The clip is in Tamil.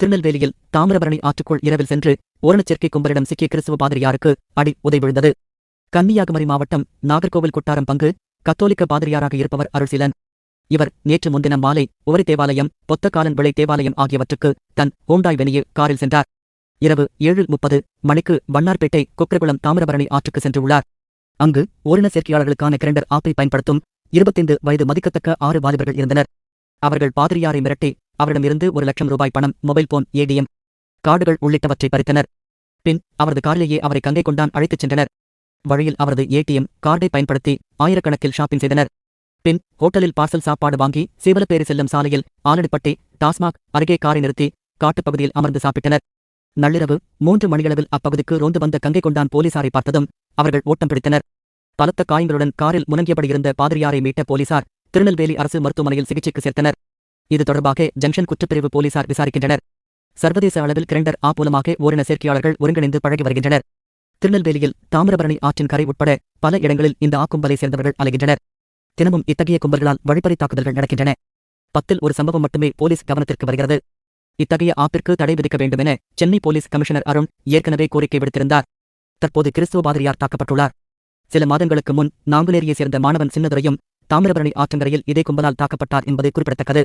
திருநெல்வேலியில் தாமிரபரணி ஆற்றுக்குள் இரவில் சென்று ஓரணச்சேர்க்கை கும்பலிடம் சிக்கிய கிறிஸ்துவ பாதிரியாருக்கு அடி உதை விழுந்தது கன்னியாகுமரி மாவட்டம் நாகர்கோவில் குட்டாரம் பங்கு கத்தோலிக்க பாதிரியாராக இருப்பவர் அருள்சீலன். இவர் நேற்று முன்தினம் மாலை உவரி தேவாலயம் பொத்தக்காலன் விளை தேவாலயம் ஆகியவற்றுக்கு தன் ஹோண்டாய் வெனியே காரில் சென்றார். இரவு ஏழு முப்பது மணிக்கு வண்ணார்பேட்டை குக்கரகுளம் தாமிரபரணி ஆற்றுக்கு சென்றுள்ளார். அங்கு ஓரின சேர்க்கையாளர்களுக்கான கிரண்டர் ஆப்பை பயன்படுத்தும் இருபத்தைந்து வயது மதிக்கத்தக்க ஆறு வாலிபர்கள் இருந்தனர். அவர்கள் பாதிரியாரை மிரட்டி அவரிடமிருந்து ஒரு லட்சம் ரூபாய் பணம் மொபைல் போன் ஏடிஎம் கார்டுகள் உள்ளிட்டவற்றை பறித்தனர். பின் அவரது காரிலேயே அவரை கங்கை கொண்டான் அழைத்துச் சென்றனர். வழியில் அவரது ஏடிஎம் கார்டை பயன்படுத்தி ஆயிரக்கணக்கில் ஷாப்பிங் செய்தனர். பின் ஹோட்டலில் பார்சல் சாப்பாடு வாங்கி சீவலப்பேரி செல்லும் சாலையில் ஆலடிப்பட்டி டாஸ்மாக் அருகே காரை நிறுத்தி காட்டுப்பகுதியில் அமர்ந்து சாப்பிட்டனர். நள்ளிரவு மூன்று மணியளவில் அப்பகுதிக்கு ரோந்து வந்த கங்கை கொண்டான் போலீசாரை பார்த்ததும் அவர்கள் ஓட்டம் பிடித்தனர். பலத்த காயங்களுடன் காரில் முனங்கியபடி இருந்த பாதிரியாரை மீட்ட போலீசார் திருநெல்வேலி அரசு மருத்துவமனையில் சிகிச்சைக்கு சேர்த்தனர். இது தொடர்பாக ஜங்ஷன் குற்றப்பிரிவு போலீசார் விசாரிக்கின்றனர். சர்வதேச அளவில் கிரண்டர் ஆப் மூலமாக ஓரின சேர்க்கையாளர்கள் ஒருங்கிணைந்து பழகி வருகின்றனர். திருநெல்வேலியில் தாமிரபரணி ஆற்றின் கரை உட்பட பல இடங்களில் இந்த ஆக்கும்பலை சேர்ந்தவர்கள் அலைகின்றனர். தினமும் இத்தகைய கும்பல்களால் வழிப்பறி தாக்குதல்கள் நடக்கின்றன. பத்தில் ஒரு சம்பவம் மட்டுமே போலீஸ் கவனத்திற்கு வருகிறது. இத்தகைய ஆப்பிற்கு தடை விதிக்க வேண்டுமென சென்னை போலீஸ் கமிஷனர் அருண் ஏற்கனவே கோரிக்கை விடுத்திருந்தார். தற்போது கிறிஸ்துவ பாதிரியார் தாக்கப்பட்டுள்ளார். சில மாதங்களுக்கு முன் நாங்குநேரியை சேர்ந்த மாணவன் சின்னதுரையும் தாமிரபரணி ஆற்றங்கரையில் இதே கும்பலால் தாக்கப்பட்டார் என்பது குறிப்பிடத்தக்கது.